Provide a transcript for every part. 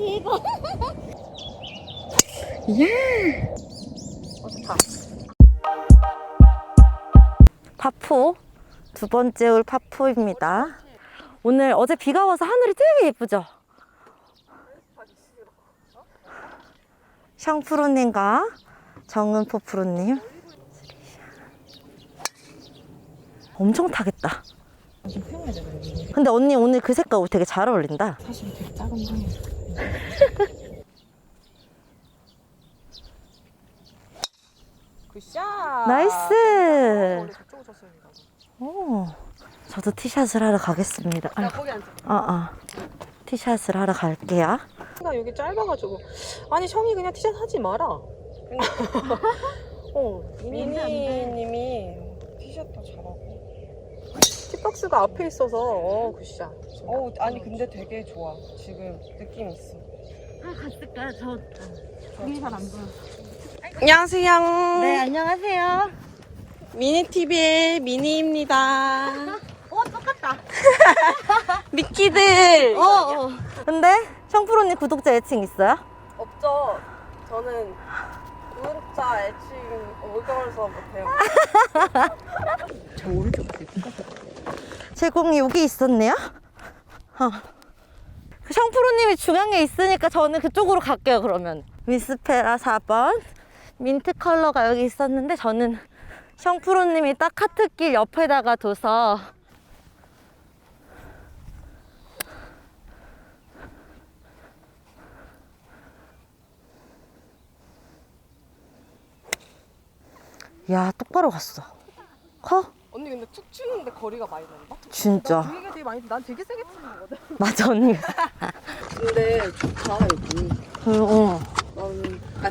대박. 예. 어, 좋다. 파포 두 번째 올 파포입니다. 오늘 어제 비가 와서 하늘이 되게 예쁘죠? 샹프로님과 정은포 프로님. 엄청 타겠다. 근데 언니 오늘 그 색깔 옷 되게 잘 어울린다. 사실 되게 작은 방이야. 굿샷. 나이스. 오, 저도 티샷을 하러 가겠습니다. 야 거기 앉아. 티샷을 하러 갈게요. 나 여기 짧아가지고 아니 형이 그냥 티샷 하지 마라. 어 미니님이 티샷 더 잘하 고. 티박스가 앞에 있어서 어 굿샷. 어 아니 근데 되게 좋아 지금 느낌 있어 아, 갔을까요? 저, 저기 잘안 보여. 안녕하세요. 네, 안녕하세요. 미니 TV의 미니입니다. 어, 똑같다. 미키들. 어, 어. 근데 샹프로님 구독자 애칭 있어요? 없죠 저는 구독자 애칭 어겨워서 못해요 저 오른쪽 어디 제 공이 여기 있었네요? 어. 그 샹프로님이 중앙에 있으니까 저는 그쪽으로 갈게요, 그러면. 미스페라 4번. 민트 컬러가 여기 있었는데 저는 샹프로님이 딱 카트길 옆에다가 둬서 야, 똑바로 갔어. 커? 언니 근데 툭 치는데 거리가 많이 난다? 진짜. 되게 되게 많이 난 되게 세게 치는 거거든 맞아, 언니. 근데 좋다 여기 어. 나는 아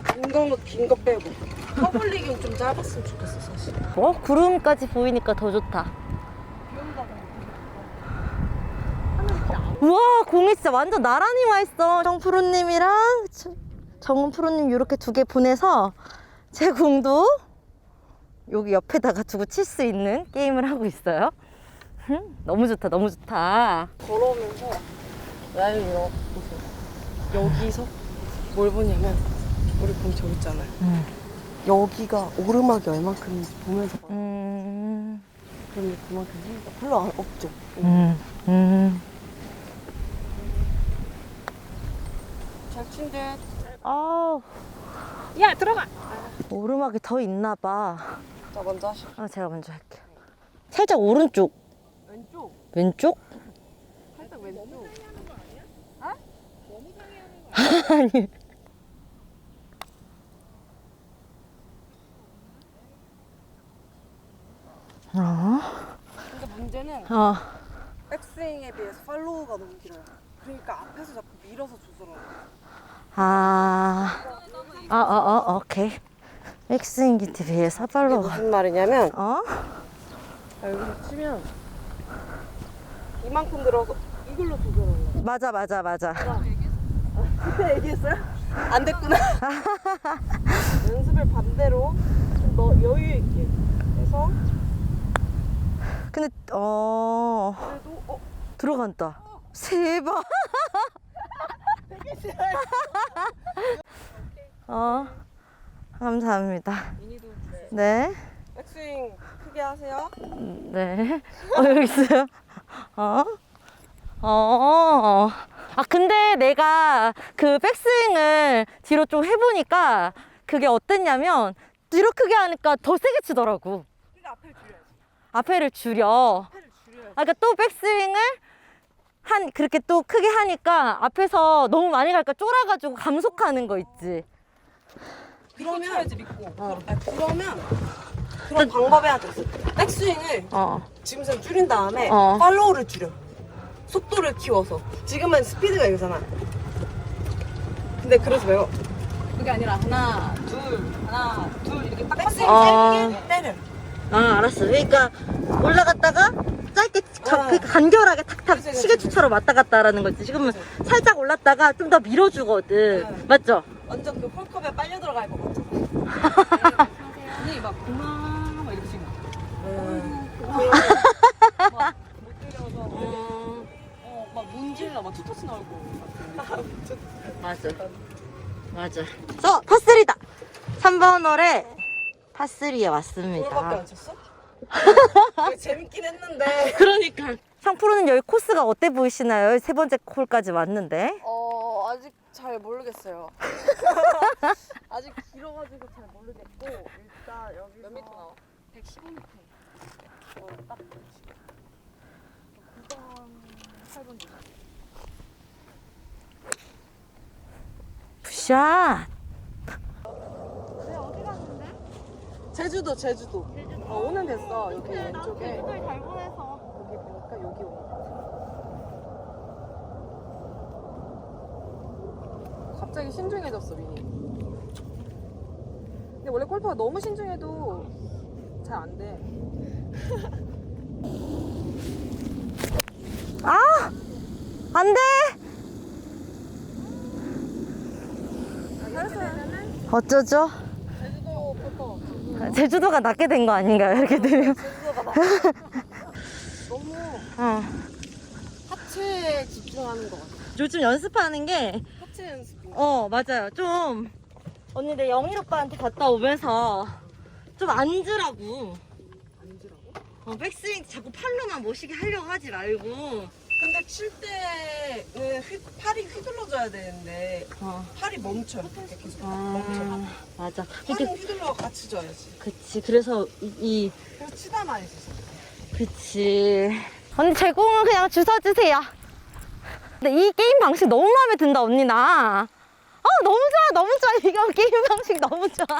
긴거 빼고 커블링은 좀 짧았으면 좋겠어 사실 어? 구름까지 보이니까 더 좋다. 우와, 공이 진짜 완전 나란히 와 있어. 정 프로님이랑 저- 정은 프로님 이렇게 두 개 보내서 제 공도 여기 옆에다가 두고 칠 수 있는 게임을 하고 있어요. 흠, 너무 좋다, 너무 좋다. 걸어오면서 라인 이거 보세요 여기서 뭘 보냐면 우리 공 저기 있잖아요 음. 여기가 오르막이 얼만큼 보면서. 음, 그러면 그만큼 힘이 별로 안, 없죠 음, 음. 잘 친듯 아우, 야 들어가. 오르막이 더 있나 봐. 자 먼저 하시죠 아, 제가 먼저 할게요. 살짝 오른쪽, 왼쪽 왼쪽? 살짝 왼쪽 아니. 어? 근데 문제는 어. 백스윙에 비해서 팔로우가 너무 길어요 그러니까 앞에서 자꾸 밀어서 조절하는 거예요 아. 아, 어, 어, 오케이. 백스윙기트 비해 사발로. 무슨 말이냐면 어? 아, 여기서 치면 이만큼 들어서 이걸로 조절하는 거예요 맞아, 맞아, 맞아. 그때 얘기했어요? 안 됐구나 연습을 반대로 좀 더 여유 있게 해서 근데, 어. 그래도 어 들어간다. 세 번. 어. 감사합니다. 미니도 네. 백스윙 크게 하세요 네. 어, 여기 있어요. 어? 어. 아, 근데 내가 그 백스윙을 뒤로 좀 해보니까 그게 어땠냐면 뒤로 크게 하니까 더 세게 치더라고. 그러니까 앞을 줄여야지 앞에를 줄여. 앞을 줄여야지 아, 그러니까 또 백스윙을 한, 그렇게 또 크게 하니까 앞에서 너무 많이 갈까 쫄아가지고 감속하는 거 있지. 그러면 쳐야지 믿고 아, 그러면 그런 하나 더 있어 백스윙을 어. 지금처럼 줄인 다음에 어. 팔로우를 줄여 속도를 키워서 지금은 스피드가 이거잖아 근데 그러지 말고 그게 아니라 하나 둘 하나 둘 이렇게 딱 백스윙 어. 짧게 때려 아, 알았어. 그러니까 올라갔다가 짧게 가- 어. 그 간결하게 탁탁 그치, 그치, 시계추처럼 왔다 갔다 하라는 거지. 지금은 살짝 올랐다가 좀 더 밀어주거든. 네. 맞죠? 완전 그 홀컵에 빨려 들어갈 것 같아 언니 막 고마워 막 이렇게 지금. 음. 못 들여서 어 막 문질 내일이나 막 투터치 나올 거 같은데. 맞아. 맞아. 저 파스리다. 3번 홀에 파스리에 왔습니다. 안 쳤어? 되게 재밌긴 했는데. 그러니까. 상프로는 여기 코스가 어때 보이시나요? 세 번째 홀까지 왔는데. 어 아직 잘 모르겠어요. 아직 길어가지고 잘 모르겠고 일단 여기 몇 미터 나와? 115m. 어, 딱 9번, 8번 주자. 굿샷. 제주도 제주도. 어, 오는 됐어 여기 왼쪽에. 여기 보니까 여기 오는 거 같아. 갑자기 신중해졌어 미니. 근데 원래 골프가 너무 신중해도 잘 안 돼. 아! 안 돼! 잘했어요. 어쩌죠? 제주도. 제주도가 낫게 된 거 아닌가요? 이렇게 되면. 제주도가 나. 너무 어. 하체에 집중하는 것 같아. 요즘 연습하는 게, 하체 연습. 어, 맞아요. 좀, 언니 내 영일 오빠한테 갔다 오면서 좀 앉으라고. 앉으라고? 어, 백스윙 자꾸 팔로만 모시게 하려고 하지 말고. 근데 칠 때는 휘, 팔이 휘둘러져야 되는데 어. 팔이 멈춰 이렇게 계속 멈춰. 아, 맞아. 팔은 이렇게, 휘둘러 같이 져야지. 그치. 그래서 이, 이 그래서 치다 많이 져서. 그치. 언니 제 공은 그냥 주워주세요. 근데 이 게임 방식 너무 마음에 든다 언니 나. 아 너무 좋아 너무 좋아 이거 게임 방식 너무 좋아.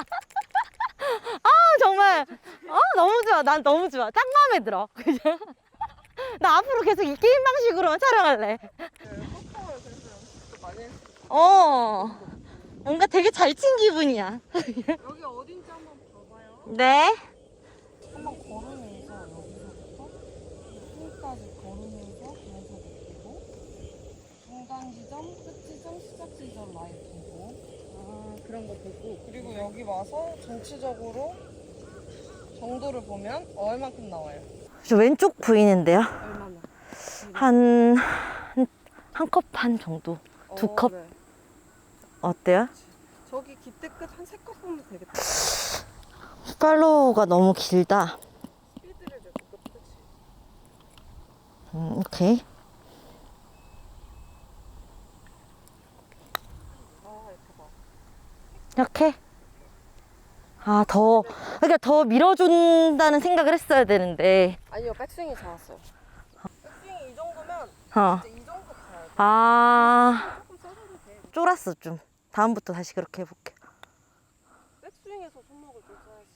아 정말 아 너무 좋아 난 너무 좋아 딱 마음에 들어. 나 앞으로 계속 이 게임 방식으로만 촬영할래. 어 뭔가 되게 잘 친 기분이야. 여기 어딘지 한번 봐봐요. 네. 한번 걸으면서 여기서부터 핀까지 걸으면서 계속 보고 중간 지점, 끝 지점 라인 보고 아 그런 거 보고 그리고 여기 와서 전체적으로 정도를 보면 얼만큼 나와요? 저 왼쪽 보이는데요. 얼마나? 한한컵반 정도. 두 어, 컵? 네. 어때요? 저기 깃대 끝한 세 컵 보면 되겠다. 팔로우가 너무 길다. 스피드를? 음, 오케이. 아 이렇게 봐. 이렇게. 아, 더, 그러니까 더 밀어준다는 생각을 했어야 되는데. 아니요 백스윙이 좋았어요. 백스윙이 이 정도면 어. 이제 이 정도 가야 돼. 아, 조금 써줘도 돼. 쫄았어, 좀. 다음부터 다시 그렇게 해볼게. 백스윙에서 손목을 좀 써야지.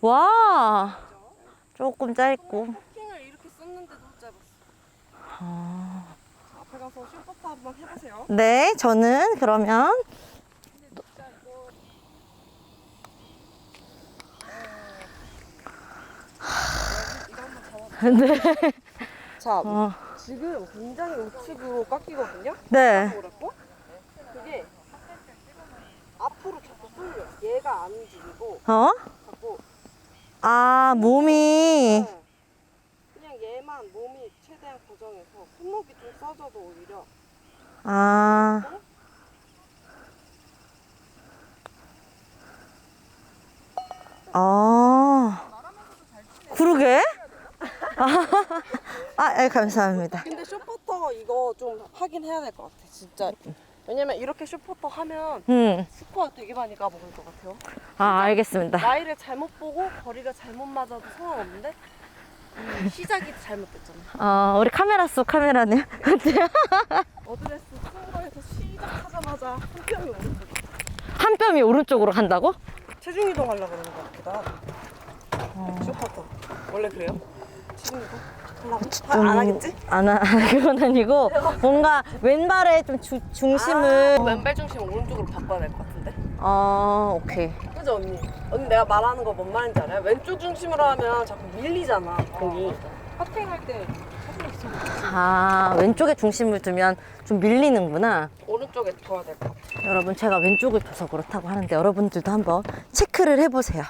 와, 와, 진짜? 조금 짧고. 퍼킹을 이렇게 썼는데도 짧았어. 아. 자, 앞에 가서 슈퍼파 한번 해보세요. 네, 저는 그러면. 이거 한번 잡아봐. 네. 자, 어, 지금 굉장히 우측으로 깎이거든요. 네. 그게 앞으로 자꾸 쏠려. 얘가 안 움직이고 어? 자꾸 아, 몸이. 네. 얘만 몸이 최대한 고정해서 손목이 좀 써져도 오히려 아. 아. 그러게? 아, 아, 감사합니다. 근데 쇼퍼터 이거 좀 하긴 해야 될 것 같아 진짜 왜냐면 이렇게 쇼퍼터 하면 음. 스코어 되게 많이 까먹을 것 같아요 아, 알겠습니다. 나이를 잘못 보고 거리가 잘못 맞아도 상관없는데 이 시작이 잘못됐잖아 어, 우리 카메라 속 카메라는. 어드레스 큰 거에서 시작하자마자 한 뼘이 오른쪽 한 뼘이 오른쪽으로 간다고? 체중 이동하려고 그러는 것 같기도 하고 쇼퍼터 원래 그래요? 체중 이동? 하려고? 아, 안 하겠지? 안 하, 그건 아니고, 뭔가 왼발에 좀 주, 중심을. 아, 왼발 중심 오른쪽으로 바꿔야 될 것 같은데 어, 오케이. 알지 언니? 언니 내가 말하는 거 뭔 말인지 알아요? 왼쪽 중심으로 하면 자꾸 밀리잖아 어, 공이. 파팅할 때 사실 있어. 아, 왼쪽에 중심을 두면 좀 밀리는구나. 오른쪽에 둬야 될 것 같아. 여러분, 제가 왼쪽을 둬서 그렇다고 하는데 여러분들도 한번 체크를 해보세요.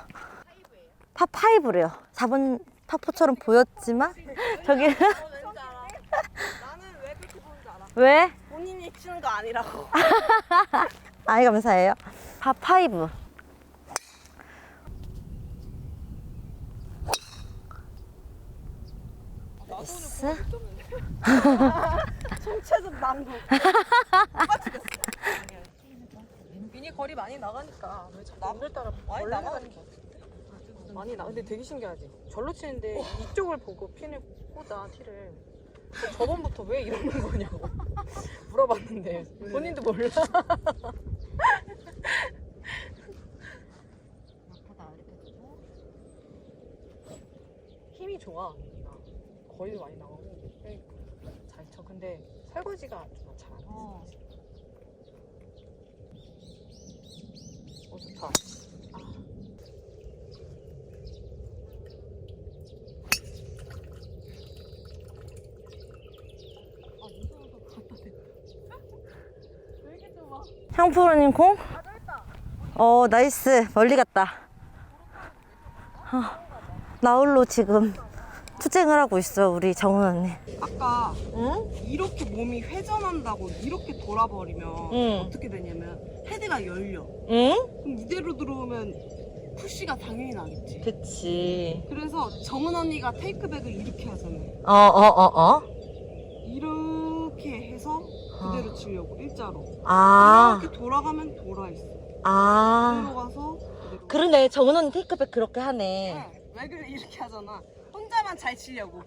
파5래요. 4번 파포처럼 보였지만 저기 왜 본인이 치는 거 아니라고. 아이 감사해요. 파5. 있어? 총체적 난국. 미니 거리 많이 나가니까 왜 남들 따라 많이 나가니까. 많이 나. 근데 되게 신기하지. 절로 치는데 이쪽을 보고 핀을 꽂아 티를. 저번부터 왜 이러는 거냐고 물어봤는데 본인도 몰라. 힘이 좋아. 거리도 많이 나가고 잘 쳐. 근데 설거지가 좀잘안 돼. 어. 어 좋다. 아. 향프로님 공? 어 나이스 멀리 갔다. 어, 나홀로 지금 투쟁을 하고 있어 우리 정은 언니. 아까 응? 이렇게 몸이 회전한다고 이렇게 돌아버리면 응. 어떻게 되냐면 헤드가 열려. 응? 그럼 이대로 들어오면 푸시가 당연히 나겠지. 그치. 그래서 정은 언니가 테이크백을 이렇게 하잖아. 어어 어 어, 이렇게 해서 그대로 치려고 일자로. 아. 이렇게 돌아가면 돌아 있어. 아. 그대로 가서 그대로. 그러네 정은 언니 테이크백 그렇게 하네. 네. 왜 그래 이렇게 하잖아. 혼자만 잘 치려고.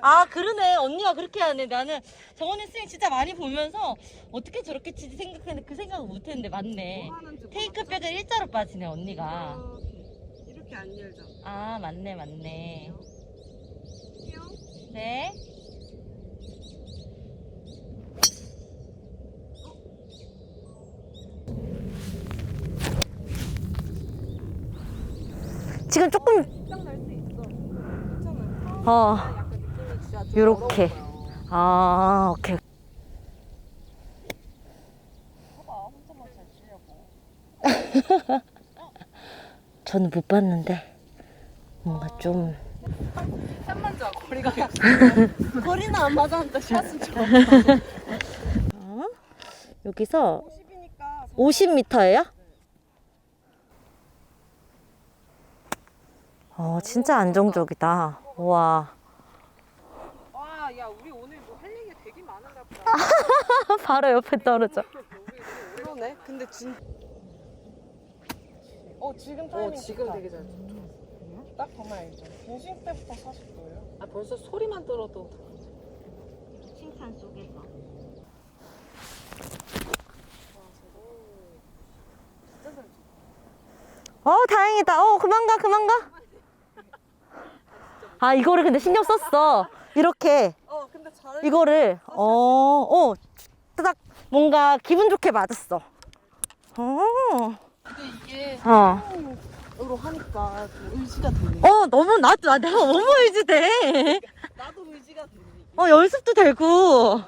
아 그러네 언니가 그렇게 하네 나는 정원이 스윙 진짜 많이 보면서 어떻게 저렇게 치지 생각했는데 그 생각을 못했는데 맞네 뭐 하는지 테이크백을 일자로 빠지네 언니가 이렇게 이렇게 안 열잖아. 아 맞네 맞네 뿅. 네 지금 조금. 어 요렇게. 아, 오케이. 저는 못 봤는데 뭔가 좀 샷만 줘, 거리가. 거리는 안 맞았는데 샷은 좋아. 어? 여기서 50이니까. 50m예요? 어, 진짜 안정적이다. 와. 와, 야, 우리 오늘 뭐 할 얘기가 되게 많은가 보다. 바로 옆에 떨어져. 그러네. 근데 진. 어, 지금 타이밍. 어, 지금 되게 잘. 딱 보면 알죠. 빈싱 때부터 40도예요. 아, 벌써 소리만 들어도. 칭찬 속에서. 어, 다행이다. 어, 그만 가, 그만 가. 아, 이거를 근데 신경 썼어. 이렇게. 어, 근데 잘. 이거를 어, 어, 딱 뭔가 기분 좋게 맞았어. 어, 근데 이게 어, 으로 하니까 좀 의지가 되네. 어, 너무 나, 나 내가 너무 의지돼. 나도 의지가 되네. 어, 연습도 되고.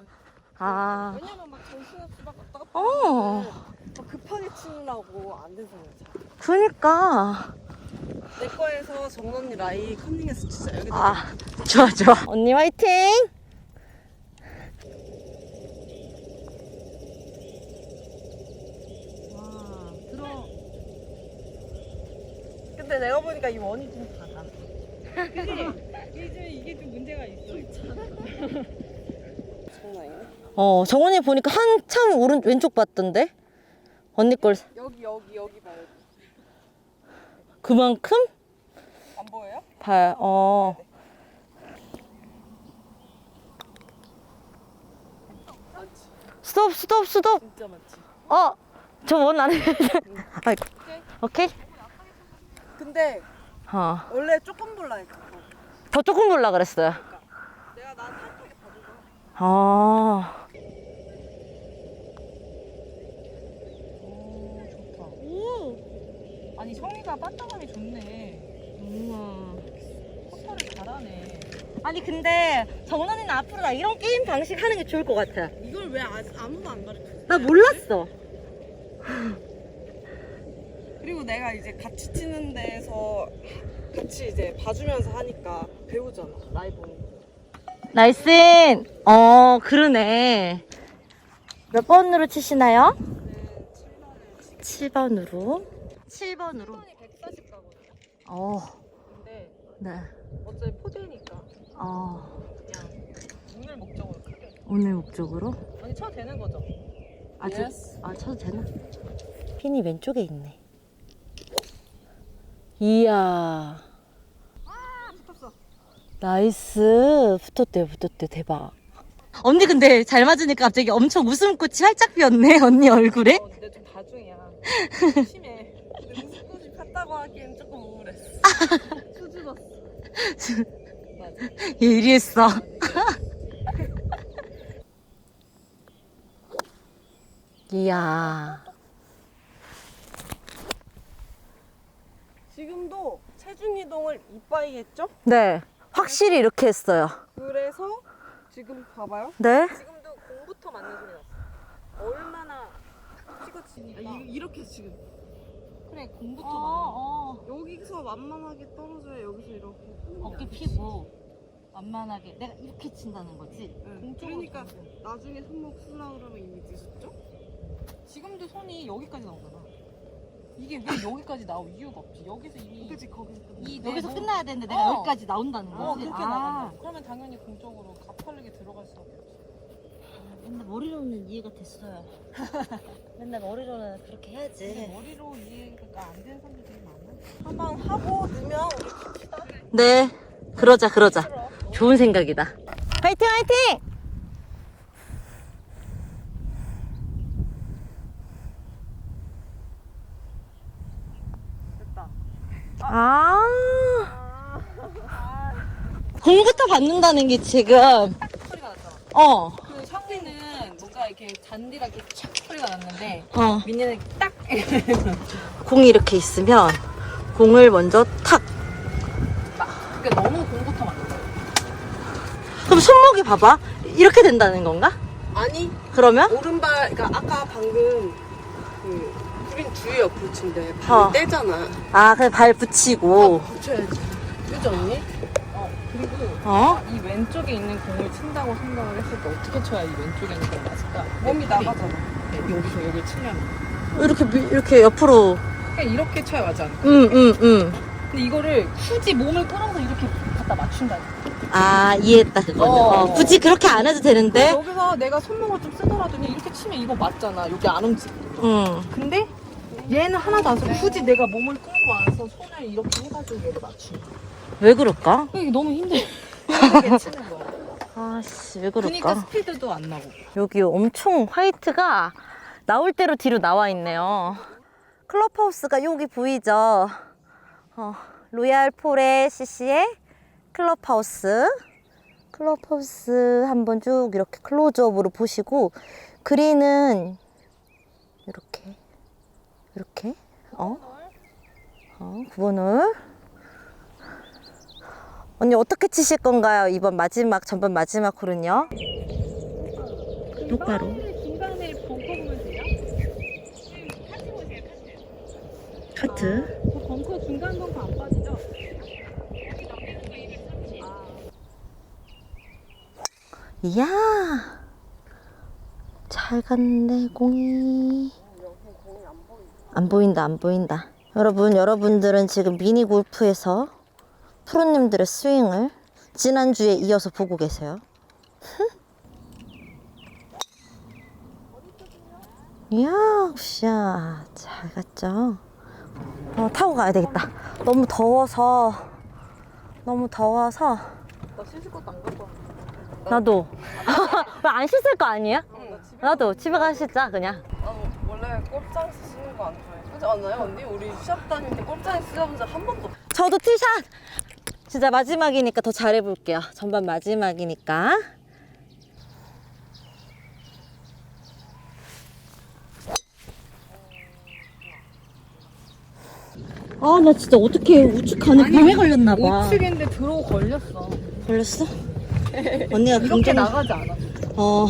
아, 왜냐면 막 정신없이 막 왔다 갔다 어. 하는데 막 급하게 치려고 안 돼서 잘. 그니까. 내 거에서 정언니 라이 컨닝해서 진짜 여기 아, 좋아, 좋아. 언니 화이팅! 와 들어. 근데 내가 보니까 이 원이 좀 작아. 이게 이게 좀 문제가 있어. 장난. 어, 정원이 보니까 한참 오른, 왼쪽 봤던데? 언니 걸 여기 여기 여기 봐요. 그만큼? 안 보여요? 봐, 어. 스톱, 스톱, 스톱. 진짜 많지. 어, 저 원안 해. 아이고. 오케이? 근데 어. 원래 조금 볼라 했거든. 더 조금 볼라 그랬어요. 내가 난 타이트하게 봐준 거야. 아. 오 좋다. 오. 아니 성이가 빠따감이 좋네. 음. 퍼터를 잘하네. 아니 근데 정원이는 앞으로 나 이런 게임 방식 하는 게 좋을 것 같아. 이걸 왜 아, 아무도 안 가르쳐? 나 몰랐어. 그리고 내가 이제 같이 치는 데서 같이 이제 봐주면서 하니까 배우잖아. 라이브. 나이스. 어, 그러네. 몇 번으로 치시나요? 7번으로. 7번으로. 140 가거든요. 어, 근데 네. 어차피 포대니까 어, 그냥 오늘 목적으로 크게. 오늘 목적으로? 아니 쳐도 되는 거죠? 아, 저, Yes. 아, 쳐도 되나? 핀이 왼쪽에 있네. 이야. 붙었어. 나이스. 붙었대요, 붙었대. 대박. 언니 근데 잘 맞으니까 갑자기 엄청 웃음꽃이 활짝 피었네, 언니 얼굴에. 어, 근데 좀 다중이야. 심해. 갔다고 하기엔 조금 우울했어. 수줍었어. 맞아. 예리했어. 이야. 지금도 체중 이동을 이빠이 했죠? 네. 확실히 이렇게 했어요. 그래서 지금 봐봐요. 네. 지금도 공부터 맞는 소리 났어. 얼마나 찍어치니까. 아, 이렇게 지금. 그래 공부터 어, 맞는. 여기서 만만하게 떨어져야 여기서 이렇게. 어깨 피고 완만하게 내가 이렇게 친다는 거지. 응. 그러니까 나중에 손목 쓰려 그러면 이미 늦었죠? 지금도 손이 여기까지 나오잖아. 이게 왜 여기까지 나올 이유가 없지. 여기서 이미 그치 거기서 끝나. 이 여기서 내 끝나야 되는데 내가 어. 여기까지 나온다는 어, 거지. 그렇게 아, 나간다. 그러면 당연히 공적으로 가파르게 들어갈 수밖에 없지. 맨날 머리로는 이해가 됐어요. 맨날 머리로는 그렇게 해야지. 머리로 이해가 안 되는 사람들이 되게 많아. 한번 하고 넣으면 우리 갑시다. 네. 그러자, 그러자. 좋은 생각이다. 화이팅, 화이팅! 됐다. 아. 공부터 받는다는 게 지금. 어, 그 상민은 뭔가 이렇게 착 소리가 났는데 어. 민니는 딱 공이 이렇게 있으면 공을 먼저 탁. 그러니까 너무 공부터 맞는 거야. 그럼 손목이 봐봐. 이렇게 된다는 건가? 아니 그러면? 오른발 그러니까 아까 방금 그 우린 뒤에 옆으로 친데 발 어. 떼잖아. 아, 그냥 발 붙이고. 붙여야지. 그죠 언니? 어 그리고 어? 이 왼쪽에 있는 공을 친다고 생각을 했을 때 어떻게 쳐야 이 왼쪽에 있는 공을 맞을까? 몸이 나가잖아. 네, 여기서 여기 치려면 이렇게, 미- 이렇게 옆으로. 그냥 이렇게 쳐야 맞지 않을까? 응, 응, 응. 근데 이거를 굳이 몸을 끌어서 이렇게 갖다 맞춘다니까. 아, 이해했다, 그거는. 어. 어, 굳이 그렇게 안 해도 되는데. 여기서 내가 손목을 좀 쓰더라도 그냥 이렇게 치면 이거 맞잖아. 여기 안 움직여. 응. 근데 얘는 하나도 안 써. 굳이 내가 몸을 끌고 와서 손을 이렇게 해가지고 얘를 맞추는 거야. 왜 그럴까? 이게 너무 힘들어. 아씨, 왜 그러니까 그럴까? 스피드도 안 나고. 여기 엄청 화이트가 나올 대로 뒤로 나와 있네요. 클럽하우스가 여기 보이죠? 어, 로얄 포레 CC의 클럽하우스. 클럽하우스 한번 쭉 이렇게 클로즈업으로 보시고 그린은 이렇게 이렇게 어? 어, 9번 홀. 언니 어떻게 치실 건가요? 이번 마지막 전반 마지막 홀은요? 똑바로. 중간에 벙커 보면 돼요? 카트. 그 벙커 중간 벙커 안 빠지죠? 이야. 잘 갔네, 공이. 안 보인다, 안 보인다. 여러분, 여러분들은 지금 미니 골프에서 프로님들의 스윙을 지난주에 이어서 보고 계세요. 이야, 굿샷. 잘 갔죠? 어, 타고 가야 되겠다. 너무 더워서, 너무 더워서. 나 씻을 것도 안 갖고 왔어. 나도. 왜 안 씻을 거 아니야? 응, 나 집에 나도 집에 가 씻자 그냥. 아, 원래 꼴장에서 쓰는 거 안 좋아해. 그렇지 않아요 언니? 우리 시합 다닐 때 꼴장에 쓰여본 적 한 번도 없어. 저도 티샷. 진짜 마지막이니까 더 잘해볼게요. 전반 마지막이니까. 아, 나 진짜 어떻게 우측 안에 병에 걸렸나 봐. 우측인데 들어오 걸렸어. 걸렸어? 언니가 이렇게 나가지 않아. 어.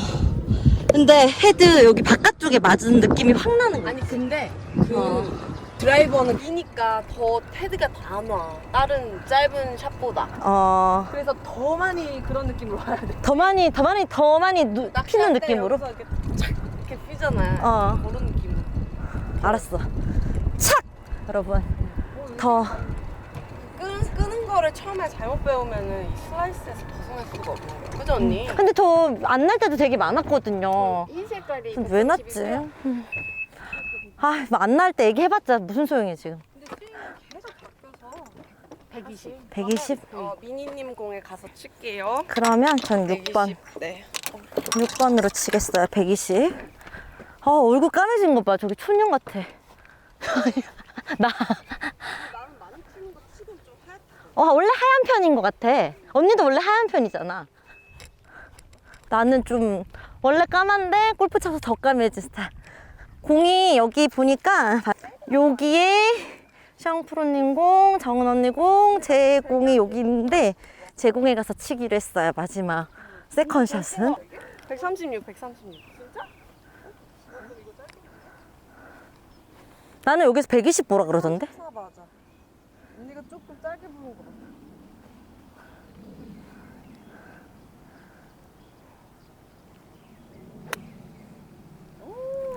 근데 헤드 여기 바깥쪽에 맞은 느낌이 확 나는 거야. 아니 근데 그 어. 드라이버는 끼니까 더 헤드가 안 와. 다른 짧은 샷보다. 어, 그래서 더 많이 그런 느낌으로 와야 돼. 더 많이, 더 많이, 더 많이 누, 피는 낚시할 때 느낌으로? 여기서 이렇게 착 이렇게 피잖아요. 어. 그런 느낌으로. 알았어. 착! 여러분, 더. 끄는, 끄는 거를 처음에 잘못 배우면은 이 슬라이스에서 벗어날 수가 없는 거야. 그죠 언니? 근데 더 안 날 때도 되게 많았거든요. 이 색깔이 좀왜 났지? 음. 아, 안날때 얘기해봤자 무슨 소용이야, 지금. 근데 스윙이 계속 바뀌어서 120. 120? 어, 미니님 공에 가서 칠게요. 그러면 전 6번. 120. 네. 6번으로 치겠어요. 120. 아, 얼굴 까매진 거 봐. 저기 촌년 같아. 나. 나는 많이 치는 거 치고 좀 하얗다. 어, 원래 하얀 편인 것 같아. 언니도 원래 하얀 편이잖아. 나는 좀 원래 까만데 골프 쳐서 더 까매진 스타일. 공이 여기 보니까 여기에 샹프로님 공, 정은 언니 공, 제 공이 여기 있는데 제 공에 가서 치기로 했어요. 마지막 세컨샷은. 136, 136. 진짜? 나는 여기서 120 보라 그러던데. 사 맞아. 언니가 조금 짧게 부른 거 같아.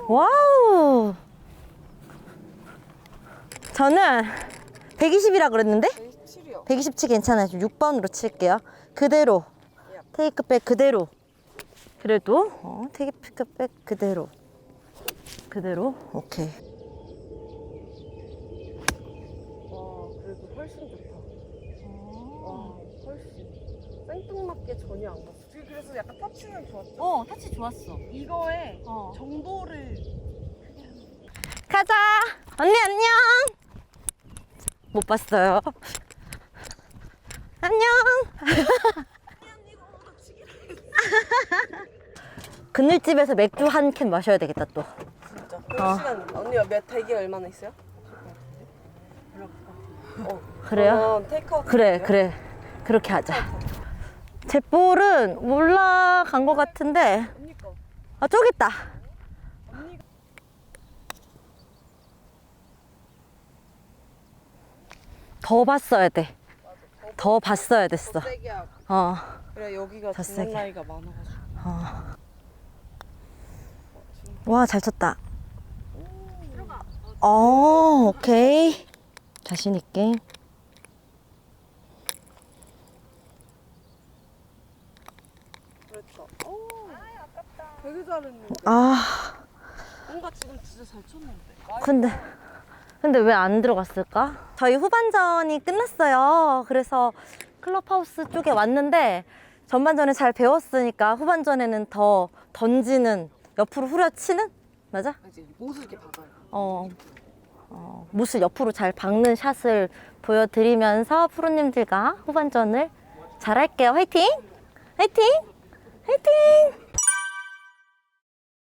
와우. 저는 120이라 그랬는데 107이요. 120치 괜찮아요. 지금 6번으로 칠게요. 그대로. 테이크백 그대로. 그래도 어, 테이크백 그대로. 그대로. 오케이. 와, 그래도 훨씬 좋다. 와, 훨씬. 생뚱맞게 전혀 안. 지금 그래서 약간 터치는 좋았죠? 어, 타치 좋았어. 이거에 어. 정보를 가자. 언니 안녕. 못 봤어요. 안녕. 그늘집에서 맥주 한 캔 마셔야 되겠다 또. 진짜. 어. 시간 언니가 몇 대기 얼마나 있어요? 어. 그래요? 그러면 테이크아웃 그래. 그래 그렇게 하자. 제 볼은 올라간 것 같은데. 아 저기 있다. 더 봤어야 돼. 더 봤어야 됐어. 어. 그래 여기가 더 세게. 나이가 많아가지고. 와, 잘 쳤다. 어, 오케이. 자신 있게. 그랬다. 오. 되게 잘했는데. 아, 뭔가 지금 진짜 잘 쳤는데. 근데 근데 왜 안 들어갔을까? 저희 후반전이 끝났어요. 그래서 클럽하우스 쪽에 왔는데 전반전에 잘 배웠으니까 후반전에는 더 던지는 옆으로 후려치는 맞아? 이제 못을 이렇게 박아요. 어, 어, 못을 옆으로 잘 박는 샷을 보여드리면서 프로님들과 후반전을 잘할게요. 화이팅! 화이팅! 화이팅!